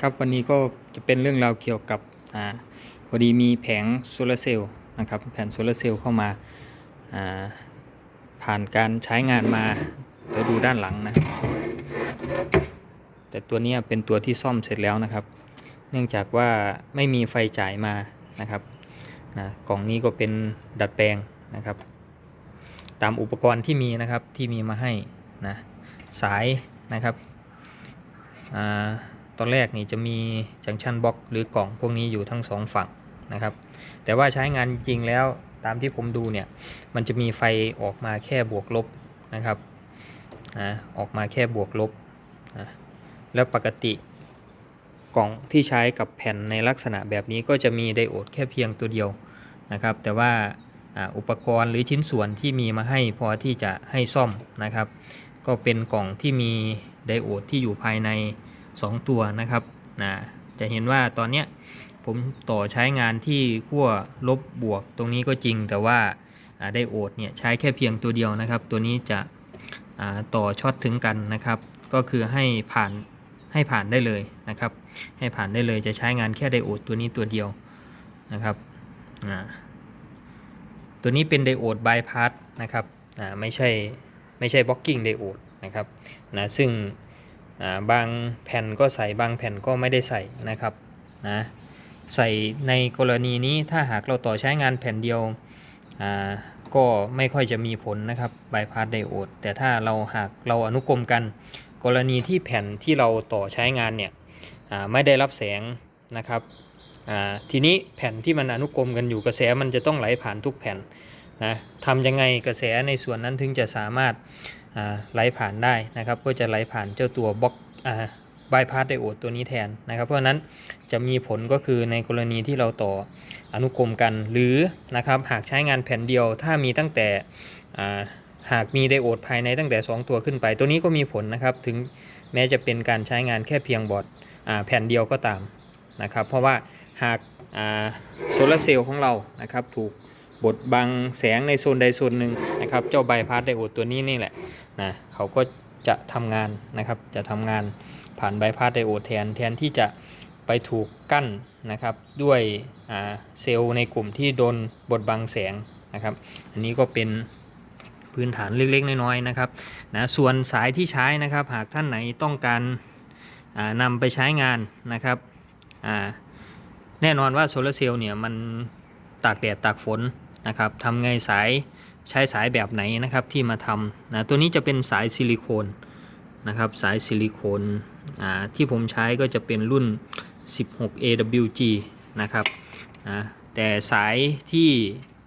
ครับวันนี้ก็จะเป็นเรื่องราวเกี่ยวกับอ่าพอดีมีแผงโซลาร์เซลล์นะครับแผงโซลาร์เซลล์เข้ามาอ่าผ่านการใช้งานมาเดี๋ยวดูด้านหลังนะครับแต่ตัวนี้เป็นตัวที่ซ่อมเสร็จแล้วนะครับ เนื่องจากว่าไม่มีไฟจ่ายมานะครับนะกล่องนี้ก็เป็นดัดแปลงนะครับ ตามอุปกรณ์ที่มีนะครับที่มีมาให้นะสายนะครับอ่า ตอนแรกนี่จะมีจังชันบล็อกหรือกล่องพวกนี้อยู่ทั้งสองฝั่งนะครับ แต่ว่าใช้งานจริงแล้วตามที่ผมดูเนี่ย มันจะมีไฟออกมาแค่บวกลบนะครับนะออกมาแค่บวกลบนะแล้วปกติกล่องที่ใช้กับแผ่นในลักษณะแบบนี้ก็จะมีไดโอดแค่เพียงตัวเดียวนะครับ แต่ว่าอ่าอุปกรณ์หรือชิ้นส่วนที่มีมาให้พอที่จะให้ซ่อมนะครับ ก็เป็นกล่องที่มีไดโอดที่อยู่ภายใน 2 ตัวนะครับนะจะเห็นว่าตอนเนี้ยผมต่อใช้งานที่ขั้วลบบวกตรงนี้ก็จริง แต่ว่าไดโอดเนี่ยใช้แค่เพียงตัวเดียวนะครับ ตัวนี้จะต่อช็อตถึงกันนะครับ ก็คือให้ผ่านให้ผ่านได้เลยนะครับ ให้ผ่านได้เลยจะใช้งานแค่ไดโอดตัวนี้ตัวเดียวนะครับตัวนี้เป็นไดโอดบายพาสนะครับไม่ใช่ไม่ใช่บล็อกกิ้งไดโอดนะครับนะซึ่ง บางแผ่นก็ใส่บางแผ่นก็ไม่ได้ใส่นะครับนะใส่ในกรณีนี้ถ้าหากเราต่อใช้งานแผ่นเดียวอ่าก็ไม่ค่อยจะมีผลนะครับบายพาสไดโอดแต่ถ้าเราหากเราอนุกรมกัน กรณีที่แผ่นที่เราต่อใช้งานเนี่ยอ่าไม่ได้รับแสงนะครับอ่าทีนี้แผ่นที่มันอนุกรมกันอยู่กระแสมันจะต้องไหลผ่านทุกแผ่นนะทำยังไงกระแสในส่วนนั้นถึงจะสามารถ ไหลผ่านได้นะครับ ก็จะไหลผ่านเจ้าตัวบล็อกบายพาสไดโอดตัวนี้แทนนะครับ เพราะนั้นจะมีผลก็คือในกรณีที่เราต่ออนุกรมกัน หรือนะครับหากใช้งานแผ่นเดียว ถ้ามีตั้งแต่หากมีไดโอดภายในตั้งแต่ 2 ตัวขึ้นไป ตัวนี้ก็มีผลนะครับถึงแม้จะเป็นการใช้งานแค่เพียงบอร์ดแผ่นเดียวก็ตามนะครับ เพราะว่าหากโซลาร์เซลล์ของเรานะครับถูก บดบังแสงในโซนใดโซนหนึ่งนะครับ เจ้าใบพัดไดโอดตัวนี้นี่แหละนะเขาก็จะทำงานนะครับ จะทำงานผ่านใบพัดไดโอดแทนแทนที่จะไปถูกกั้นนะครับด้วยเซลล์ในกลุ่มที่โดนบดบังแสงนะครับ อันนี้ก็เป็นพื้นฐานเล็กๆน้อยๆนะครับนะส่วนสายที่ใช้นะครับ หากท่านไหนต้องการนำไปใช้งานนะครับแน่นอนว่าโซลาร์เซลล์เนี่ยมันตากแดดตากฝน นะครับทำไงสายใช้สายแบบไหนนะครับที่มาทำนะตัวนี้จะเป็นสายซิลิโคนนะครับสายซิลิโคนที่ผมใช้ก็จะเป็นรุ่น 16 AWG นะครับนะแต่สายที่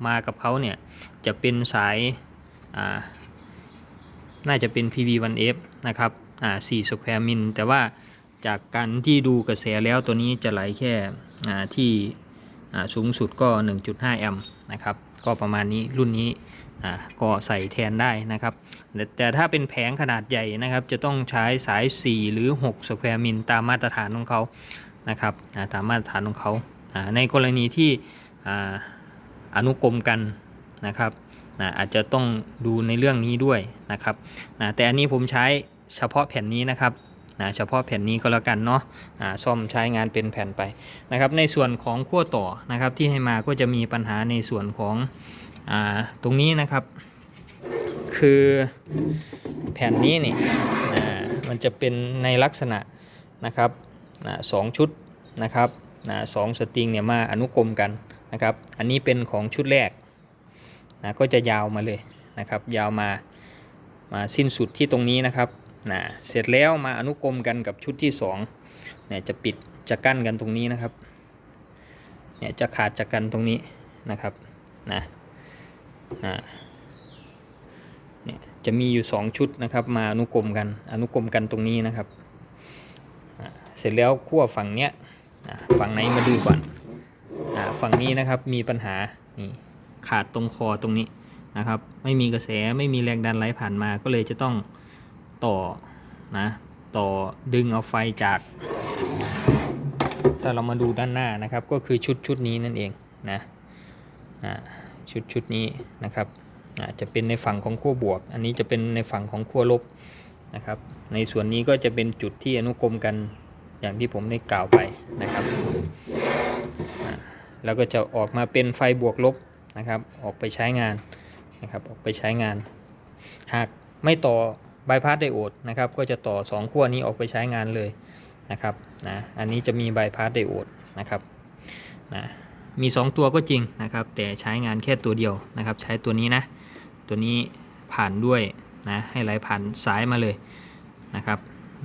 มากับเขาเนี่ยจะเป็นสายาน่าจะเป็น PV1F นะครับอ่า4 square min แต่ว่าจากการที่ดูกระแสแล้วตัวนี้จะไหลแค่ที่สูงสุดก็ 1.5 แอมป์นะครับ ก็ประมาณนี้รุ่นนี้อ่าก็ใส่แทนได้นะครับแต่แต่ถ้าเป็นแผงขนาดใหญ่นะครับ จะต้องใช้สาย 4 หรือ 6 สแควร์มิลตามมาตรฐานของเขานะครับอ่าตามมาตรฐานของเขาอ่าในกรณีที่อ่าอนุกรมกันนะครับอาจจะต้องดูในเรื่องนี้ด้วยนะครับแต่อันนี้ผมใช้เฉพาะแผ่นนี้นะครับ นะเฉพาะแผ่นนี้ก็แล้วกันเนาะซ่อมใช้งานเป็นแผ่นไปนะครับ ในส่วนของขั้วต่อนะครับที่ให้มาก็จะมีปัญหาในส่วนของอตรงนี้นะครับ คือแผ่นนี้นี่มันจะเป็นในลักษณะนะครับสองชุดนะครับสองสตริงเนี่ยมาอนุกรมกันนะครับ อันนี้เป็นของชุดแรกนะก็จะยาวมาเลยนะครับ ยาวมามาสิ้นสุดที่ตรงนี้นะครับ นะเสร็จแล้วมาอนุกรมกันกับชุดที่2เนี่ยจะปิดจะกั้นกันตรงนี้นะครับเนี่ยจะขาดจากกันตรงนี้นะครับนะอ่าเนี่ยจะมีอยู่ 2 ชุดนะครับ มาอนุกรมกันอนุกรมกันตรงนี้นะครับเสร็จแล้วขั้วฝั่งเนี้ยฝั่งไหนมาดูก่อนฝั่งนี้นะครับมีปัญหานี่ขาดตรงคอตรงนี้นะครับ ไม่มีกระแสไม่มีแรงดันไหลผ่านมาก็เลยจะต้อง ต่อนะต่อดึงเอาไฟจาก ถ้าเรามาดูด้านหน้านะครับ ก็คือชุดชุดนี้นั่นเองนะนะชุดชุดนี้นะครับอ่าจะเป็นในฝั่งของขั้วบวก อันนี้จะเป็นในฝั่งของขั้วลบนะครับ ในส่วนนี้ก็จะเป็นจุดที่อนุกรมกันอย่างที่ผมได้กล่าวไปนะครับอ่าแล้วก็จะออกมาเป็นไฟบวกลบนะครับ ออกไปใช้งานนะครับ ออกไปใช้งาน หากไม่ต่อ บายพาสไดโอดนะครับก็จะต่อ 2 ขั้วนี้ออกไปใช้งานเลยนะครับนะอันนี้จะมีบายพาสไดโอดนะครับนะมี 2 ตัวก็จริงนะครับ แต่ใช้งานแค่ตัวเดียวนะครับ ใช้ตัวนี้นะ ตัวนี้ผ่านด้วยนะให้ไหลผ่านสายมาเลยนะครับ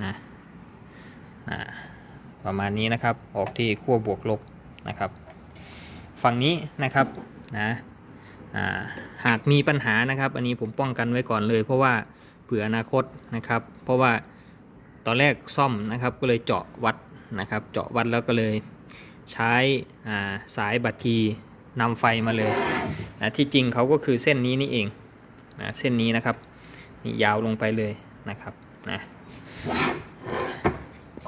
นะนะประมาณนี้นะครับออกที่ขั้วบวกลบนะครับ ฝั่งนี้นะครับนะหากมีปัญหานะครับ อันนี้ผมป้องกันไว้ก่อนเลย เพราะว่า ผื่ออนาคตนะครับ เพราะว่าตอนแรกซ่อมนะครับก็เลยเจาะวัดนะครับ เจาะวัดแล้วก็เลยใช้าสายบัตรคีนำไฟมาเลยนะที่จริงเขาก็คือเส้นนี้นี่เองนะเส้นนี้นะครับนี่ยาวลงไปเลยนะครับนะ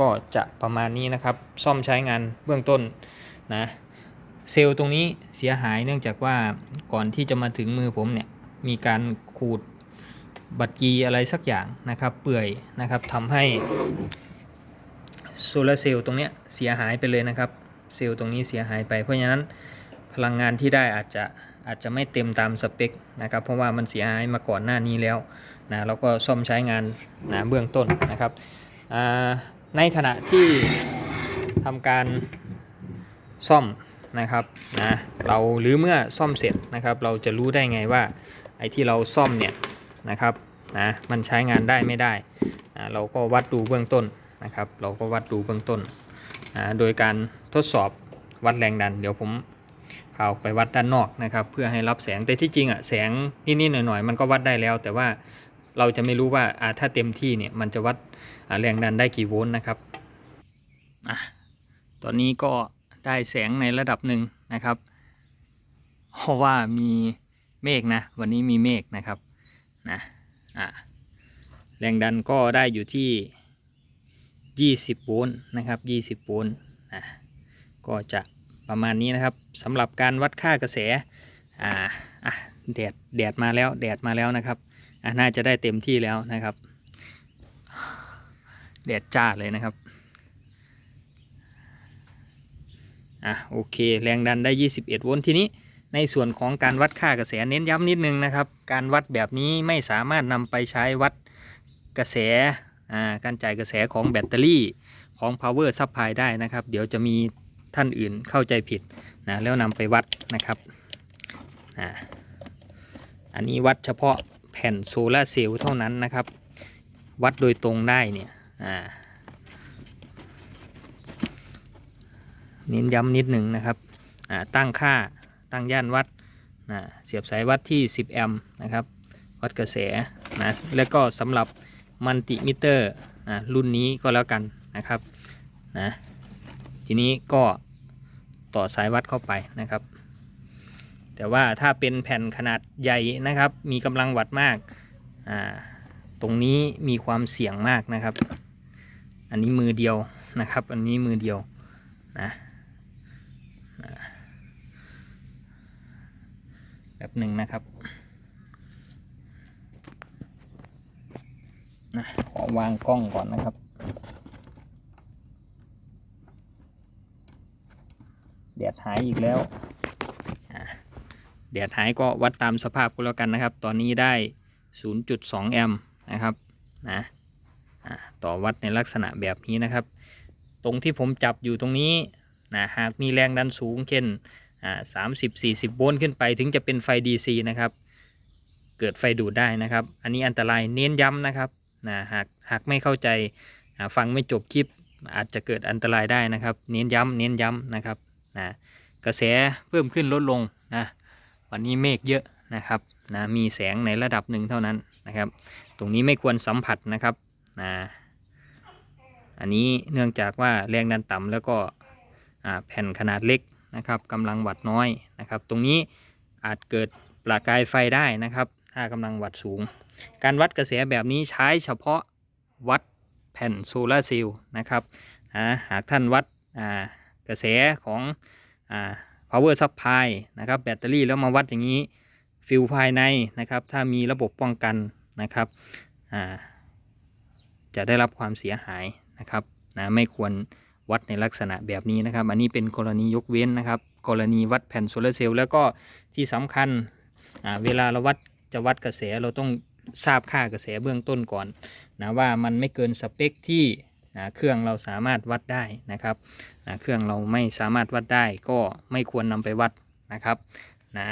ก็จะประมาณนี้นะครับซ่อมใช้งานเบื้องต้นนะเซลล์ตรงนี้เสียหายเนื่องจากว่าก่อนที่จะมาถึงมือผมเนี่ยมีการขูด บัตรกีอะไรสักอย่างนะครับ เปื่อยนะครับทำให้โซลาร์เซลล์ตรงเนี้ยเสียหายไปเลยนะครับ เซลล์ตรงนี้เสียหายไป เพราะฉะนั้นพลังงานที่ได้อาจจะอาจจะไม่เต็มตามสเปคนะครับ เพราะว่ามันเสียหายมาก่อนหน้านี้แล้วนะแล้วก็ซ่อมใช้งานนะเบื้องต้นนะครับ ในขณะที่ทำการซ่อมนะครับนะเราหรือเมื่อซ่อมเสร็จนะครับ เราจะรู้ได้ไงว่าไอ้ที่เราซ่อมเนี่ยนะครับ นะมันใช้งานได้ไม่ได้นะเราก็วัดดูเบื้องต้นนะครับ เราก็วัดดูเบื้องต้นนะโดยการทดสอบวัดแรงดัน เดี๋ยวผมพาออกไปวัดด้านนอกนะครับ เพื่อให้รับแสงแต่ที่จริงอะแสงนิดๆหน่อยๆมันก็วัดได้แล้ว แต่ว่าเราจะไม่รู้ว่าถ้าเต็มที่เนี่ยมันจะวัดแรงดันได้กี่โวลต์นะครับอะตอนนี้ก็ได้แสงในระดับหนึ่งนะครับเพราะว่ามีเมฆนะ วันนี้มีเมฆนะครับนะ อะแรงดันก็ได้อยู่ที่ 20 โวลต์นะครับ 20 โวลต์อะก็จะประมาณนี้นะครับสำหรับการวัดค่ากระแสอ่าอะแดดแดดมาแล้วแดดมาแล้วนะครับอะน่าจะได้เต็มที่แล้วนะครับแดดจ้าเลยนะครับอะโอเค แรงดันได้ 21 โวลต์ทีนี้ ในส่วนของการวัดค่ากระแสเน้นย้ำนิดนึงนะครับ การวัดแบบนี้ไม่สามารถนำไปใช้วัดกระแสการจ่ายกระแสของแบตเตอรี่ของ power supply ได้นะครับ เดี๋ยวจะมีท่านอื่นเข้าใจผิดนะแล้วนำไปวัดนะครับอันนี้วัดเฉพาะแผ่นโซลาเซลล์เท่านั้นนะครับ วัดโดยตรงได้เนี่ยเน้นย้ำนิดหนึ่งนะครับตั้งค่า ตั้งย่านวัดนะเสียบสายวัดที่ 10 แอมป์นะครับวัดกระแสนะแล้วก็สำหรับมัลติมิเตอร์นะรุ่นนี้ก็แล้วกันนะครับนะทีนี้ก็ต่อสายวัดเข้าไปนะครับ แต่ว่าถ้าเป็นแผ่นขนาดใหญ่นะครับ มีกำลังวัดมากอ่าตรงนี้มีความเสี่ยงมากนะครับ อันนี้มือเดียวนะครับ อันนี้มือเดียวนะนะ แบบหนึ่งนะครับนะขอวางกล้องก่อนนะครับแดดหายอีกแล้วแดดหายก็วัดตามสภาพก็แล้วกันนะครับ ตอนนี้ได้ 0.2 แอมป์นะครับนะอะต่อวัดในลักษณะแบบนี้นะครับ ตรงที่ผมจับอยู่ตรงนี้นะหากมีแรงดันสูงเช่น สามสิบสี่สิบโวลต์ขึ้นไปถึงจะเป็นไฟ DC นะครับ เกิดไฟดูดได้นะครับ อันนี้อันตรายเน้นย้ำนะครับนะหากหากไม่เข้าใจฟังไม่จบคลิปอาจจะเกิดอันตรายได้นะครับ เน้นย้ำเน้นย้ำนะครับนะกระแสเพิ่มขึ้นลดลงนะวันนี้เมฆเยอะนะครับนะมีแสงในระดับหนึ่งเท่านั้นนะครับ ตรงนี้ไม่ควรสัมผัสนะครับนะอันนี้เนื่องจากว่าแรงดันต่ำแล้วก็แผ่นขนาดเล็ก นะครับกำลังวัดน้อยนะครับ ตรงนี้อาจเกิดประกายไฟได้นะครับ ถ้ากำลังวัดสูง การวัดกระแสแบบนี้ใช้เฉพาะวัดแผ่นโซลาร์เซลล์นะครับหากท่านวัดกระแสของอ power supply นะครับแบตเตอรี่แล้วมาวัดอย่างนี้ฟิลภายในนะครับ ถ้ามีระบบป้องกันนะครับจะได้รับความเสียหายนะครับนะไม่ควร วัดในลักษณะแบบนี้นะครับ อันนี้เป็นกรณียกเว้นนะครับ กรณีวัดแผ่นโซลาร์เซลล์แล้วก็ที่สำคัญเวลาเราวัดจะวัดกระแสเราต้องทราบค่ากระแสเบื้องต้นก่อนนะว่ามันไม่เกินสเปคที่นะเครื่องเราสามารถวัดได้นะครับนะเครื่องเราไม่สามารถวัดได้ก็ไม่ควรนำไปวัดนะครับนะ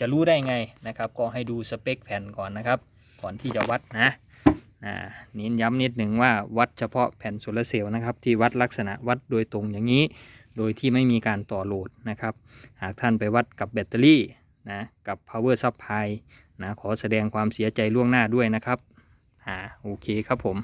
จะรู้ได้ไงนะครับ ก็ให้ดูสเปคแผ่นก่อนนะครับ ก่อนที่จะวัดนะ เน้นย้ำนิดหนึ่งว่าวัดเฉพาะแผ่นโซลาร์เซลล์นะครับ ที่วัดลักษณะวัดโดยตรงอย่างนี้ โดยที่ไม่มีการต่อโหลดนะครับ หากท่านไปวัดกับแบตเตอรี่นะกับ power supply นะขอแสดงความเสียใจล่วงหน้าด้วยนะครับอ่าโอเคครับผม